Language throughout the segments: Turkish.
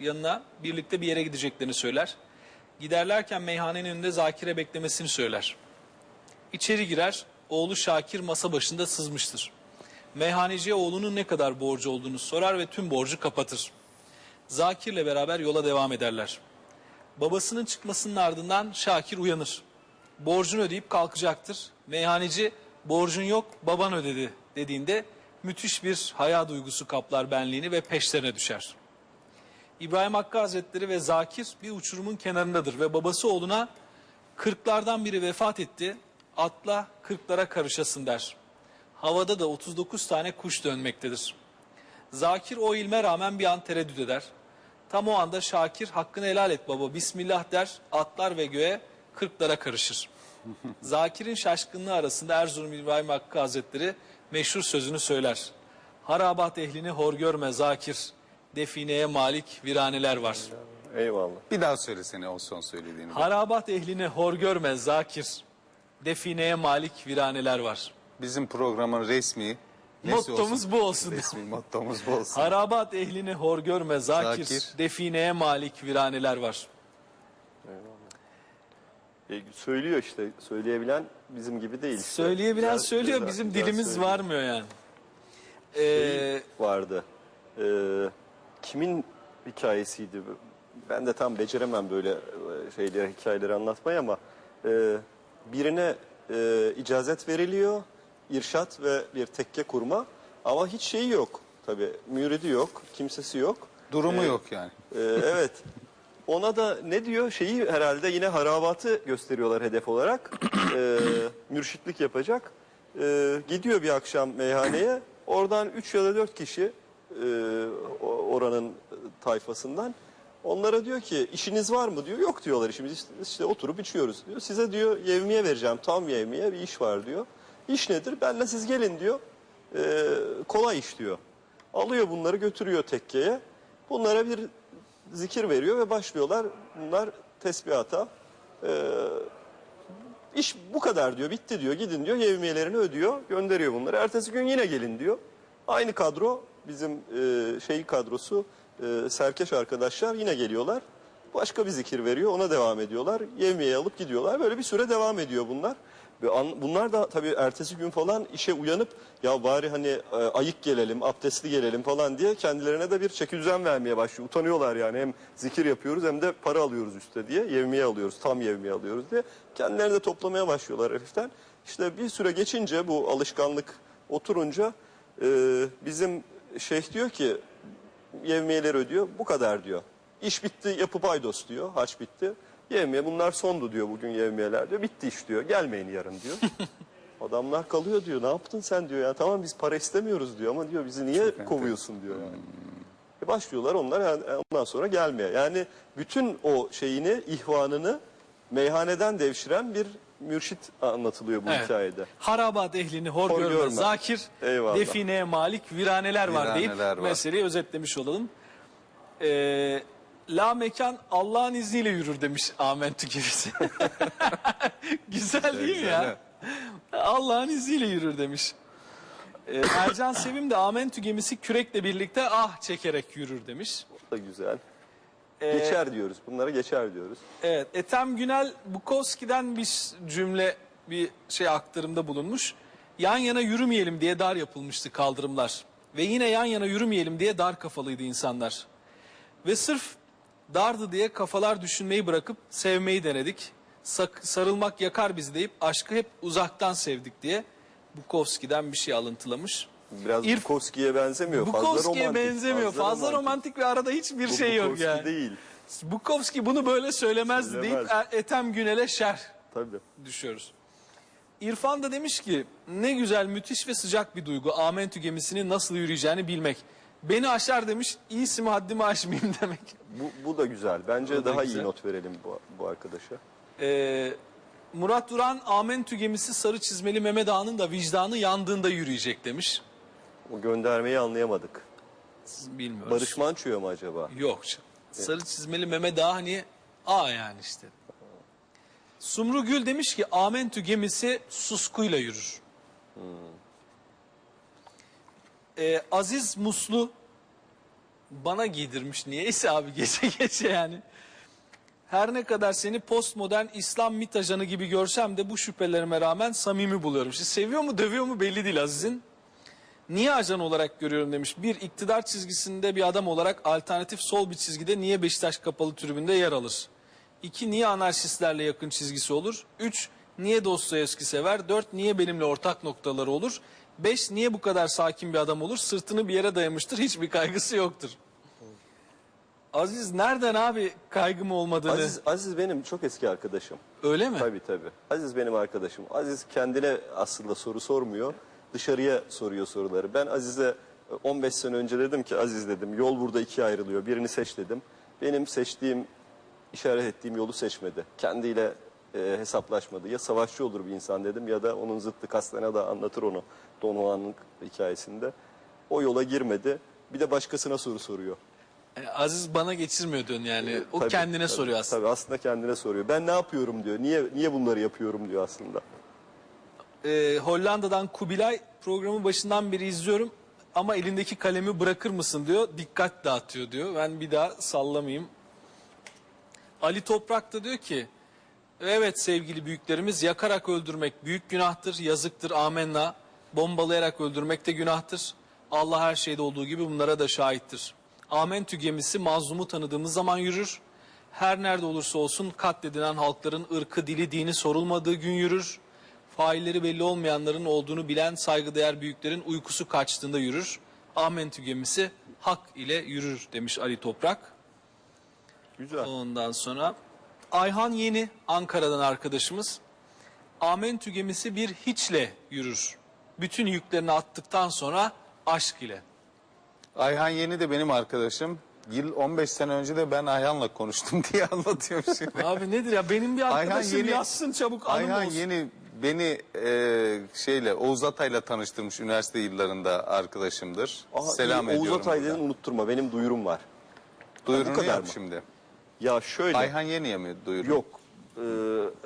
yanına birlikte bir yere gideceklerini söyler. Giderlerken meyhanenin önünde Zakir'e beklemesini söyler. İçeri girer, oğlu Şakir masa başında sızmıştır. Meyhaneciye oğlunun ne kadar borcu olduğunu sorar ve tüm borcu kapatır. Zakir'le beraber yola devam ederler. Babasının çıkmasının ardından Şakir uyanır. Borcunu ödeyip kalkacaktır. Meyhaneci borcun yok baban ödedi dediğinde müthiş bir haya duygusu kaplar benliğini ve peşlerine düşer. İbrahim Hakkı Hazretleri ve Zakir bir uçurumun kenarındadır ve babası oğluna kırklardan biri vefat etti atla kırklara karışasın der. Havada da 39 tane kuş dönmektedir. Zakir o ilme rağmen bir an tereddüt eder. Tam o anda Şakir hakkını helal et baba bismillah der atlar ve göğe kırklara karışır. Zakir'in şaşkınlığı arasında Erzurum İbrahim Hakkı Hazretleri meşhur sözünü söyler. Harabat ehlini hor görme Zakir, defineye malik viraneler var. Eyvallah. Bir daha söylesene o son söylediğini. Harabat ehlini hor görme Zakir, defineye malik viraneler var. Bizim programın resmi nesi Mottomuz olsun? bu olsun. Resmi mottomuz bu olsun. Harabat ehlini hor görme Zakir, Zakir. defineye malik viraneler var. E, söylüyor işte. Söyleyebilen bizim gibi değil. işte. Söyleyebilen Güzel- söylüyor, güzel- bizim güzel dilimiz söylüyor. varmıyor yani. Şey Ee, vardı. Ee, kimin hikayesiydi? Ben de tam beceremem böyle e, şeyleri, hikayeleri anlatmayı ama e, birine e, icazet veriliyor, irşat ve bir tekke kurma ama hiç şeyi yok. Tabii müridi yok, kimsesi yok. Durumu Ee, yok yani. Ee, evet. Ona da ne diyor? Şeyi herhalde yine harabatı gösteriyorlar hedef olarak. Ee, mürşitlik yapacak. Ee, gidiyor bir akşam meyhaneye. Oradan 3 ya da 4 kişi e, oranın tayfasından. Onlara diyor ki işiniz var mı diyor. Yok diyorlar işimiz işte, işte oturup içiyoruz diyor. Size diyor yevmiye vereceğim tam yevmiye bir iş var diyor. İş nedir? Benle siz gelin diyor. Ee, kolay iş diyor. Alıyor bunları götürüyor tekkeye. Bunlara bir zikir veriyor ve başlıyorlar. Bunlar tesbihata. Ee, iş bu kadar diyor. Bitti diyor. Gidin diyor. Yevmiyelerini ödüyor. Gönderiyor bunları. Ertesi gün yine gelin diyor. Aynı kadro bizim e, şey kadrosu e, serkeş arkadaşlar yine geliyorlar. Başka bir zikir veriyor. Ona devam ediyorlar. Yevmiye alıp gidiyorlar. Böyle bir süre devam ediyor bunlar. Bunlar da tabii ertesi gün falan işe uyanıp ya bari hani e, ayık gelelim, abdestli gelelim falan diye kendilerine de bir çeki düzen vermeye başlıyor. Utanıyorlar yani hem zikir yapıyoruz hem de para alıyoruz üstte diye. Yevmiye alıyoruz, tam yevmiye alıyoruz diye. Kendilerini de toplamaya başlıyorlar heriften. İşte bir süre geçince bu alışkanlık oturunca e, bizim şeyh diyor ki yevmiyeleri ödüyor. Bu kadar diyor. İş bitti yapı paydos diyor. Haç bitti. Yevmiye bunlar sondu diyor bugün yevmiyeler diyor. Bitti iş diyor. Gelmeyin yarın diyor. Adamlar kalıyor diyor. Ne yaptın sen diyor. Ya tamam biz para istemiyoruz diyor ama diyor bizi niye kovuyorsun diyor yani. E başlıyorlar onlar yani ondan sonra gelmeye. Yani bütün o şeyini, ihvanını meyhaneden devşiren bir mürşit anlatılıyor bu Evet. hikayede. Harabat ehlini hor, Hor görme. görme. Zakir, Eyvallah. defineye malik viraneler var deyip Viraneler var. meseleyi özetlemiş olalım. Ee, la mekan Allah'ın izniyle yürür demiş Amentü gibisi. Güzel değil mi ya? Allah'ın izniyle yürür demiş. Ee, Ercan Sevim de Amentü gemisi kürekle birlikte ah çekerek yürür demiş. O da güzel. Ee, Geçer diyoruz. Bunlara geçer diyoruz. Evet, Ethem Günel Bukowski'den bir cümle, bir şey aktarımda bulunmuş. Yan yana yürümeyelim diye dar yapılmıştı kaldırımlar. Ve yine yan yana yürümeyelim diye dar kafalıydı insanlar. Ve sırf dardı diye kafalar düşünmeyi bırakıp sevmeyi denedik. Sak- sarılmak yakar bizi deyip aşkı hep uzaktan sevdik diye Bukowski'den bir şey alıntılamış. Biraz İrf- Bukowski'ye benzemiyor. fazla Bukowski'ye romantik. benzemiyor. Fazla, romantik. ve arada hiçbir Bu şey yok Bukowski yani. değil. Bukowski bunu böyle söylemezdi Söylemez. deyip Er- Ethem Günel'e şerh Tabii. düşüyoruz. İrfan da demiş ki ne güzel müthiş ve sıcak bir duygu Amentü gemisinin nasıl yürüyeceğini bilmek. Beni aşar demiş iyisi mi haddimi aşmayayım demek. Bu, bu da güzel. Bence Bu da daha güzel. iyi not verelim bu, bu arkadaşa. Ee, Murat Duran Amentü gemisi sarı çizmeli Mehmet Ağa'nın da vicdanı yandığında yürüyecek demiş. O göndermeyi anlayamadık. Bilmiyoruz. Barış Manço'ya mı acaba? Yok. Sarı çizmeli Mehmet Ağa hani A yani işte. Sumru Gül demiş ki Amentü gemisi suskuyla yürür. Ee, Aziz Muslu bana giydirmiş niyeyse abi gece gece yani. Her ne kadar seni postmodern İslam mit ajanı gibi görsem de bu şüphelerime rağmen samimi buluyorum. Şimdi seviyor mu dövüyor mu belli değil Aziz'in. Niye ajan olarak görüyorum demiş. Bir iktidar çizgisinde bir adam olarak alternatif sol bir çizgide niye Beşiktaş kapalı tribünde yer alır? İki niye anarşistlerle yakın çizgisi olur? Üç niye Dostoyevski sever? Dört niye benimle ortak noktaları olur? Beş niye bu kadar sakin bir adam olur? Sırtını bir yere dayamıştır hiçbir kaygısı yoktur. Aziz nereden abi kaygım olmadığını? Aziz, Aziz benim çok eski arkadaşım. Öyle mi? Tabii tabii. Aziz benim arkadaşım. Aziz kendine aslında soru sormuyor. Dışarıya soruyor soruları. Ben Aziz'e 15 sene önce dedim ki Aziz dedim yol burada ikiye ayrılıyor. Birini seç dedim. Benim seçtiğim, işaret ettiğim yolu seçmedi. Kendiyle e, hesaplaşmadı. Ya savaşçı olur bir insan dedim ya da onun zıttı Castana da anlatır onu Don Juan'ın hikayesinde. O yola girmedi. Bir de başkasına soru soruyor. E, Aziz bana geçirmiyor diyorsun yani. O Tabii, kendine tabii, soruyor aslında. Tabii aslında kendine soruyor. Ben ne yapıyorum diyor. Niye niye bunları yapıyorum diyor aslında. Ee, Hollanda'dan Kubilay programı başından beri izliyorum ama elindeki kalemi bırakır mısın diyor. Dikkat dağıtıyor diyor. Ben bir daha sallamayayım. Ali Toprak da diyor ki evet sevgili büyüklerimiz yakarak öldürmek büyük günahtır, yazıktır, amenna. Bombalayarak öldürmek de günahtır. Allah her şeyde olduğu gibi bunlara da şahittir. Amentü gemisi mazlumu tanıdığımız zaman yürür. Her nerede olursa olsun katledilen halkların ırkı, dili, dini sorulmadığı gün yürür. Failleri belli olmayanların olduğunu bilen saygıdeğer büyüklerin uykusu kaçtığında yürür. Amentü gemisi hak ile yürür demiş Ali Toprak. Güzel. Ondan sonra Ayhan Yeni Ankara'dan arkadaşımız. Amentü gemisi bir hiçle yürür. Bütün yüklerini attıktan sonra aşk ile. Ayhan Yeni de benim arkadaşım. Yıl 15 sene önce de ben Ayhan'la konuştum diye anlatıyor şimdi. Abi nedir ya benim bir Ayhan arkadaşım Yeni- yazsın çabuk anım Ayhan olsun. Yeni beni e, şeyle Oğuz Atay'la tanıştırmış üniversite yıllarında arkadaşımdır. Aa, Selam iyi, Oğuz ediyorum. Atay buradan. dedin unutturma. Benim duyurum var. Duyurunu Bu kadar yap mı? şimdi. Ya şöyle. Ayhan Yeni'ye mi duyurun? Yok. Ee,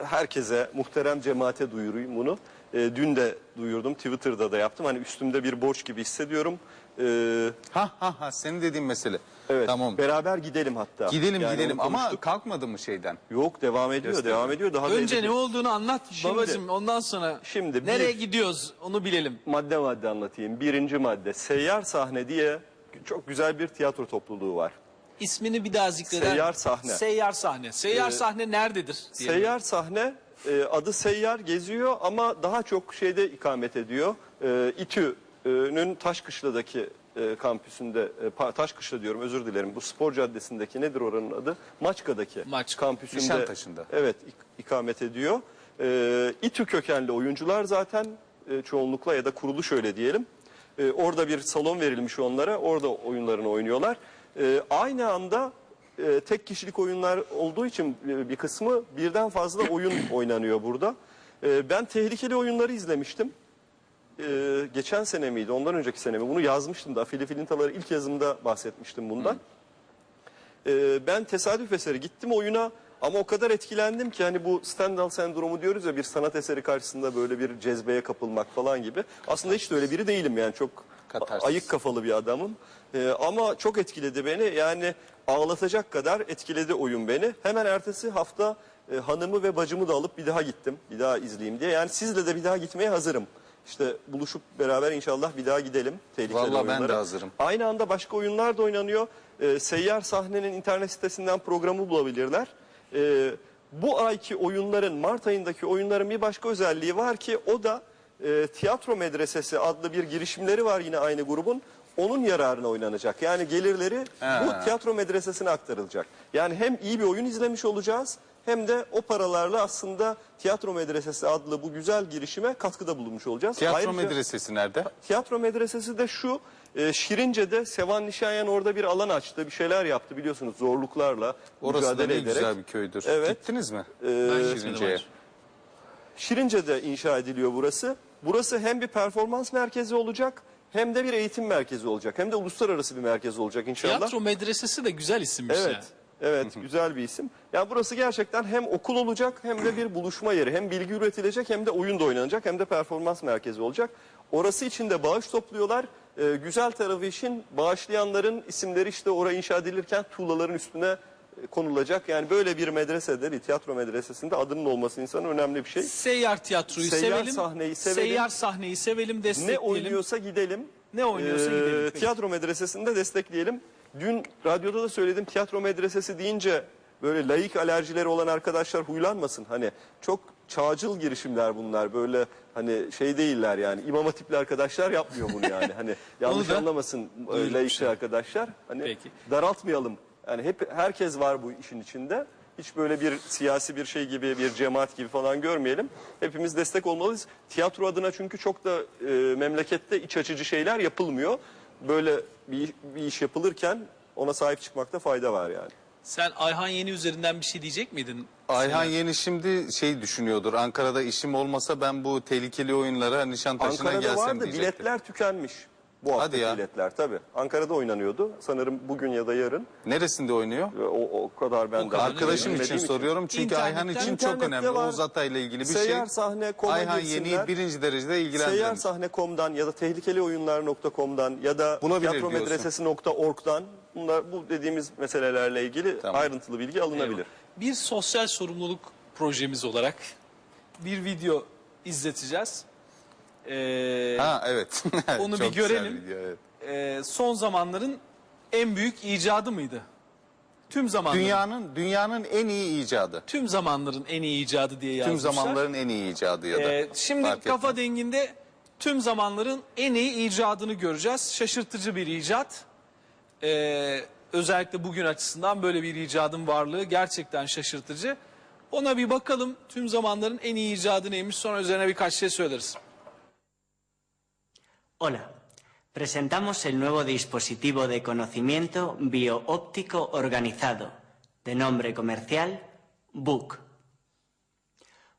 herkese, muhterem cemaate duyurayım bunu. Ee, dün de duyurdum. Twitter'da da yaptım. Hani üstümde bir borç gibi hissediyorum. Ee, Ha ha ha senin dediğin mesele. Evet. Tamam. Beraber gidelim hatta. Gidelim Yani gidelim onu ama konuştuk. kalkmadı mı şeyden? Yok devam ediyor. Gösterelim. Devam ediyor. Daha da Önce edecek. ne olduğunu anlat Şimdi- babacığım ondan sonra Şimdi bir- nereye gidiyoruz onu bilelim. madde madde anlatayım. Birinci madde. Seyyar Sahne diye çok güzel bir tiyatro topluluğu var. İsmini bir daha zikreder. Seyyar sahne. Seyyar sahne. Seyyar Ee, sahne nerededir? diyelim. Seyyar sahne e, adı Seyyar geziyor ama daha çok şeyde ikamet ediyor. E, İTÜ'nün Taşkışla'daki e, kampüsünde, e, Taşkışla diyorum özür dilerim. Bu spor caddesindeki nedir oranın adı? Maçka'daki Maçka. kampüsünde. Nişantaşı'nda. Evet ik- ikamet ediyor. E, İTÜ kökenli oyuncular zaten e, çoğunlukla ya da kurulu şöyle diyelim. E, orada bir salon verilmiş onlara. Orada oyunlarını oynuyorlar. E, aynı anda e, tek kişilik oyunlar olduğu için e, bir kısmı birden fazla oyun oynanıyor burada. E, ben tehlikeli oyunları izlemiştim. E, geçen sene miydi, ondan önceki sene mi? Bunu yazmıştım da. Afili Filintaları ilk yazımda bahsetmiştim bundan. E, ben tesadüf eseri gittim oyuna ama o kadar etkilendim ki hani bu Stendhal sendromu diyoruz ya bir sanat eseri karşısında böyle bir cezbeye kapılmak falan gibi. Aslında hiç de öyle biri değilim yani çok Katarsis. ayık kafalı bir adamım. E, ama çok etkiledi beni yani ağlatacak kadar etkiledi oyun beni. Hemen ertesi hafta e, hanımı ve bacımı da alıp bir daha gittim. Bir daha izleyeyim diye. Yani sizle de bir daha gitmeye hazırım. İşte buluşup beraber inşallah bir daha gidelim. Tehlikeli Vallahi ben de oyunlara. hazırım. Aynı anda başka oyunlar da oynanıyor. Ee, Seyyar Sahne'nin internet sitesinden programı bulabilirler. Ee, bu ayki oyunların, Mart ayındaki oyunların bir başka özelliği var ki o da e, Tiyatro Medresesi adlı bir girişimleri var yine aynı grubun. Onun yararına oynanacak. Yani gelirleri Ha. bu tiyatro medresesine aktarılacak. Yani hem iyi bir oyun izlemiş olacağız hem de o paralarla aslında Tiyatro Medresesi adlı bu güzel girişime katkıda bulunmuş olacağız. Tiyatro Ayrıca- medresesi nerede? Tiyatro medresesi de şu, e, Şirince'de Sevan Nişanyan orada bir alan açtı, bir şeyler yaptı biliyorsunuz zorluklarla Orası da mücadele ederek. güzel bir köydür. Evet. Gittiniz mi? Ben gitmedim, Şirince'ye. Şirince'de inşa ediliyor burası. Burası hem bir performans merkezi olacak, hem de bir eğitim merkezi olacak. Hem de uluslararası bir merkez olacak inşallah. Tiyatro medresesi de güzel isimmiş Evet. ya. Evet, güzel bir isim. Yani burası gerçekten hem okul olacak hem de bir buluşma yeri. Hem bilgi üretilecek hem de oyun da oynanacak hem de performans merkezi olacak. Orası için de bağış topluyorlar. Ee, güzel tarafı işin bağışlayanların isimleri işte oraya inşa edilirken tuğlaların üstüne e, konulacak. Yani böyle bir medresede, bir tiyatro medresesinde adının olması insanın önemli bir şey. Seyyar tiyatroyu Seyyar sevelim. sahneyi sevelim. Seyyar sahneyi sevelim, Ne destekleyelim. oynuyorsa gidelim. Ne oynuyorsa gidelim, peki. Tiyatro medresesinde destekleyelim. Dün radyoda da söyledim tiyatro medresesi deyince böyle laik alerjileri olan arkadaşlar huylanmasın. Hani çok çağcıl girişimler bunlar. Böyle hani şey değiller yani. İmam hatipli arkadaşlar yapmıyor bunu yani. Hani yanlış da anlamasın e, şey. arkadaşlar. Hani Peki. daraltmayalım. Yani hep herkes var bu işin içinde. Hiç böyle bir siyasi bir şey gibi, bir cemaat gibi falan görmeyelim. Hepimiz destek olmalıyız. Tiyatro adına çünkü çok da e, memlekette iç açıcı şeyler yapılmıyor. Böyle bir, bir iş yapılırken ona sahip çıkmakta fayda var yani. Sen Ayhan Yeni üzerinden bir şey diyecek miydin? Ayhan Yeni şimdi şey düşünüyordur. Ankara'da işim olmasa ben bu tehlikeli oyunlara Nişantaşı'na Ankara'da gelsem vardı, diyecektir. biletler tükenmiş. Bu Hadi ya. biletler tabii. Ankara'da oynanıyordu. Sanırım bugün ya da yarın. Neresinde oynuyor? O, o kadar ben de. Arkadaşım için bilmediğim soruyorum çünkü İnternetten- Ayhan için çok İnternette önemli. var. Oğuz Atay'la ilgili bir Seyyar şey. sahne koma Ayhan girsinler. Yeni'yi birinci derecede ilgilendirmiş. Seyyar.com.dan ya da tehlikelioyunlar.com'dan ya da Bulabilir diyorsun. bunlar bu dediğimiz meselelerle ilgili Tamam. ayrıntılı bilgi alınabilir. Bir sosyal sorumluluk projemiz olarak bir video izleteceğiz. Ee, Ha evet. Onu Çok bir görelim. video, evet. e, son zamanların en büyük icadı mıydı? Tüm zamanların. Dünyanın dünyanın en iyi icadı. Tüm zamanların en iyi icadı diye Tüm yazmışlar. zamanların en iyi icadı ya da. Ee, şimdi Fark kafa etmez. denginde tüm zamanların en iyi icadını göreceğiz. Şaşırtıcı bir icat. Ee, özellikle bugün açısından böyle bir icadın varlığı gerçekten şaşırtıcı. Ona bir bakalım tüm zamanların en iyi icadı neymiş sonra üzerine birkaç şey söyleriz. Hola, presentamos el nuevo dispositivo de conocimiento bioóptico organizado, de nombre comercial BOOK.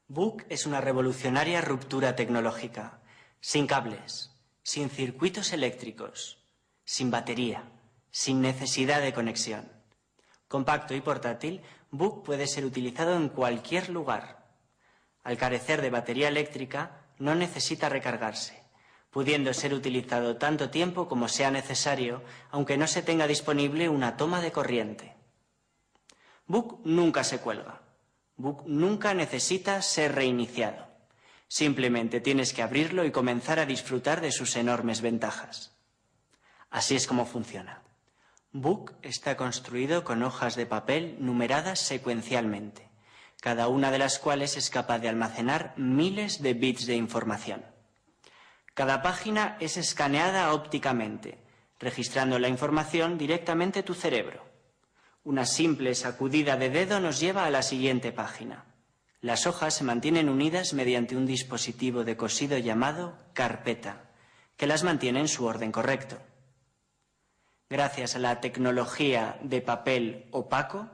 BOOK es una revolucionaria ruptura tecnológica, sin cables, sin circuitos eléctricos, sin batería, sin necesidad de conexión. Compacto y portátil, BOOK puede ser utilizado en cualquier lugar. Al carecer de batería eléctrica, no necesita recargarse, pudiendo ser utilizado tanto tiempo como sea necesario, aunque no se tenga disponible una toma de corriente. Book nunca se cuelga. Book nunca necesita ser reiniciado. Simplemente tienes que abrirlo y comenzar a disfrutar de sus enormes ventajas. Así es como funciona. Book está construido con hojas de papel numeradas secuencialmente, cada una de las cuales es capaz de almacenar miles de bits de información. Cada página es escaneada ópticamente, registrando la información directamente tu cerebro. Una simple sacudida de dedo nos lleva a la siguiente página. Las hojas se mantienen unidas mediante un dispositivo de cosido llamado carpeta, que las mantiene en su orden correcto. Gracias a la tecnología de papel opaco,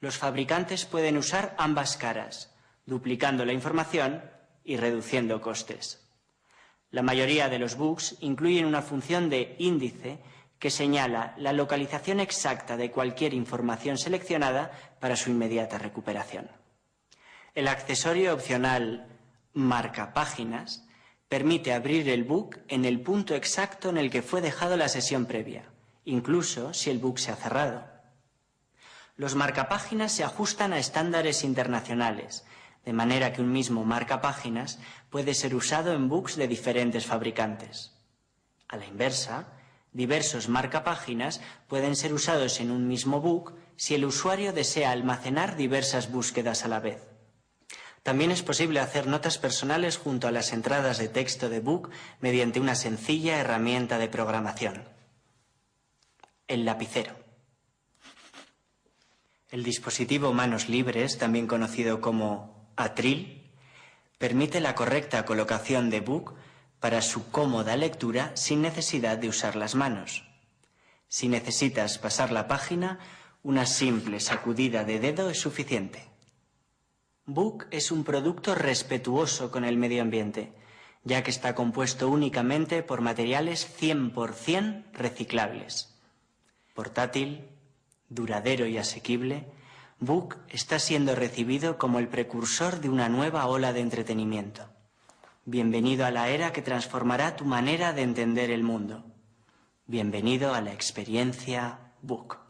los fabricantes pueden usar ambas caras, duplicando la información y reduciendo costes. La mayoría de los books incluyen una función de índice que señala la localización exacta de cualquier información seleccionada para su inmediata recuperación. El accesorio opcional marca páginas permite abrir el book en el punto exacto en el que fue dejado la sesión previa, incluso si el book se ha cerrado. Los marcapáginas se ajustan a estándares internacionales, de manera que un mismo marcapáginas puede ser usado en books de diferentes fabricantes. A la inversa, diversos marcapáginas pueden ser usados en un mismo book si el usuario desea almacenar diversas búsquedas a la vez. También es posible hacer notas personales junto a las entradas de texto de book mediante una sencilla herramienta de programación. El lapicero. El dispositivo manos libres, también conocido como Atril, permite la correcta colocación de book para su cómoda lectura sin necesidad de usar las manos. Si necesitas pasar la página, una simple sacudida de dedo es suficiente. Book es un producto respetuoso con el medio ambiente, ya que está compuesto únicamente por materiales 100% reciclables. Portátil, duradero y asequible, Book está siendo recibido como el precursor de una nueva ola de entretenimiento. Bienvenido a la era que transformará tu manera de entender el mundo. Bienvenido a la experiencia Book.